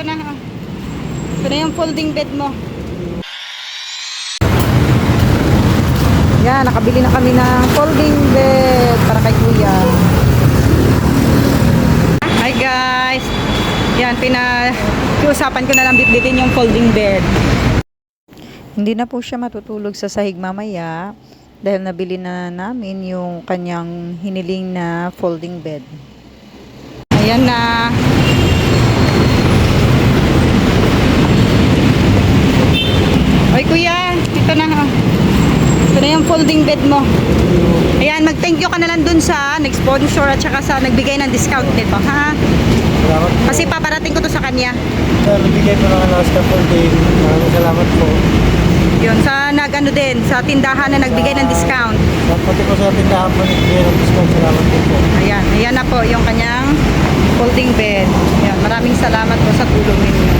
ito na. oh. Ito na yung folding bed mo. Yan, nakabili na kami ng folding bed para kay kuya. Hi guys! Yan, pina... Kiusapan ko na lang bitbitin yung folding bed. Hindi na po siya matutulog sa sahig mamaya dahil nabili na namin yung kanyang hiniling na folding bed. Ayan na. Oy kuya, ito na. Ito na yung folding bed mo. Ayan, mag-thank you ka na lang dun sa nag-sponsor at saka sa nagbigay ng discount nito, ha? Salamat po. Kasi paparating ko to sa kanya. Sir, bigay po ng last couple day. Maraming salamat po. Yun, sa nag-ano din, sa tindahan na nagbigay ng discount. Sa pati po sa tindahan po nagbigay ng discount. Salamat po po. Ayan, ayan na po yung kanyang folding bed. Ayan, maraming salamat po sa tulong ninyo.